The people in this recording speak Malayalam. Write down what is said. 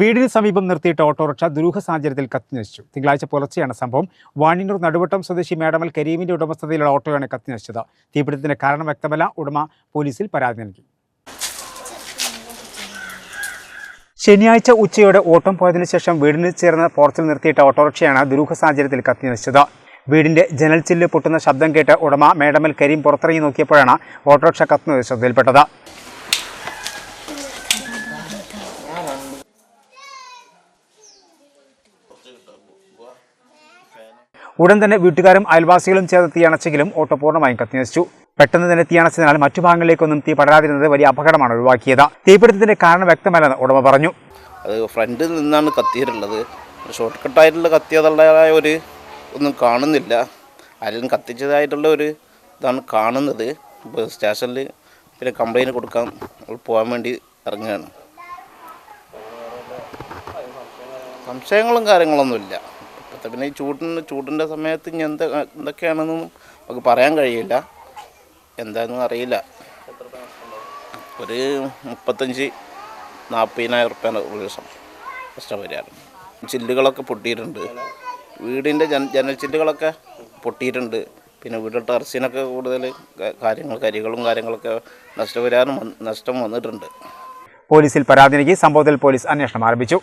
വീടിന് സമീപം നിർത്തിയിട്ട ഓട്ടോറിക്ഷ ദുരൂഹ സാഹചര്യത്തിൽ കത്തിനശിച്ചു. തിങ്കളാഴ്ച പുലർച്ചെയാണ് സംഭവം. വാണിന്നൂർ നടുവട്ടം സ്വദേശി മേടമൽ കരീമിന്റെ ഉടമസ്ഥതയിലുള്ള ഓട്ടോയാണ് കത്തിനശിച്ചത്. തീപിടുത്തത്തിന്റെ കാരണം വ്യക്തമല്ല. ഉടമ പോലീസിൽ പരാതി നൽകി. ശനിയാഴ്ച ഉച്ചയോടെ ഓട്ടം പോയതിനു ശേഷം വീടിന് ചേർന്ന പോർച്ചിൽ നിർത്തിയിട്ട ഓട്ടോറിക്ഷയാണ് ദുരൂഹ സാഹചര്യത്തിൽ കത്തിനശിച്ചത്. വീടിന്റെ ജനൽ ചില്ല് പൊട്ടുന്ന ശബ്ദം കേട്ട് ഉടമ മേടമൽ കരീം പുറത്തിറങ്ങി നോക്കിയപ്പോഴാണ് ഓട്ടോറിക്ഷ കത്തുന്നത് ശ്രദ്ധയിൽപ്പെട്ടത് ഉടൻ തന്നെ വീട്ടുകാരും അയൽവാസികളും ചേർന്ന് തീയണച്ചെങ്കിലും ഓട്ടോ പൂർണമായും കത്തിനശിച്ചു. പെട്ടെന്ന് തന്നെ തീയണച്ചതിനാൽ മറ്റു ഭാഗങ്ങളിലേക്കൊന്നും തീ പടരാതിരുന്നത് വലിയ അപകടമാണ് ഒഴിവാക്കിയത്. തീപിടുത്തത്തിന്റെ കാരണം വ്യക്തമല്ലെന്ന് ഉടമ പറഞ്ഞു. അത് ഫ്രണ്ടിൽ നിന്നാണ് കത്തിയിട്ടുള്ളത്. ഷോർട്ട് കട്ടായിട്ടുള്ള കത്തിയതുള്ളതായ ഒരു ഒന്നും കാണുന്നില്ല. ആരെങ്കിലും കത്തിച്ചതായിട്ടുള്ള ഒരു ഇതാണ് കാണുന്നത്. സ്റ്റേഷനിൽ പിന്നെ കംപ്ലൈന്റ് കൊടുക്കാൻ പോകാൻ വേണ്ടി ഇറങ്ങുകയാണ്. സംശയങ്ങളും കാര്യങ്ങളൊന്നുമില്ല. ഇപ്പോഴത്തെ പിന്നെ ഈ ചൂടിന് ചൂടിന്റെ സമയത്ത് ഇനി എന്ത് എന്തൊക്കെയാണെന്നൊന്നും നമുക്ക് പറയാൻ കഴിയില്ല. എന്താണെന്നും അറിയില്ല. ഒരു മുപ്പത്തഞ്ച് നാൽപ്പതിനായിരം റുപ്യാണ് ഒരു ദിവസം നഷ്ടപരിഹാരം ചില്ലുകളൊക്കെ പൊട്ടിയിട്ടുണ്ട്. വീടിന്റെ ജന ജനൽ ചില്ലുകളൊക്കെ പൊട്ടിയിട്ടുണ്ട്. പിന്നെ വീട്ടിൽ ടെറസിനൊക്കെ കൂടുതൽ കാര്യങ്ങൾ കരികളും കാര്യങ്ങളൊക്കെ നഷ്ടപരിഹാരം നഷ്ടം വന്നിട്ടുണ്ട്. പോലീസിൽ പരാതി നൽകി സംഭവത്തിൽ പോലീസ് അന്വേഷണം ആരംഭിച്ചു.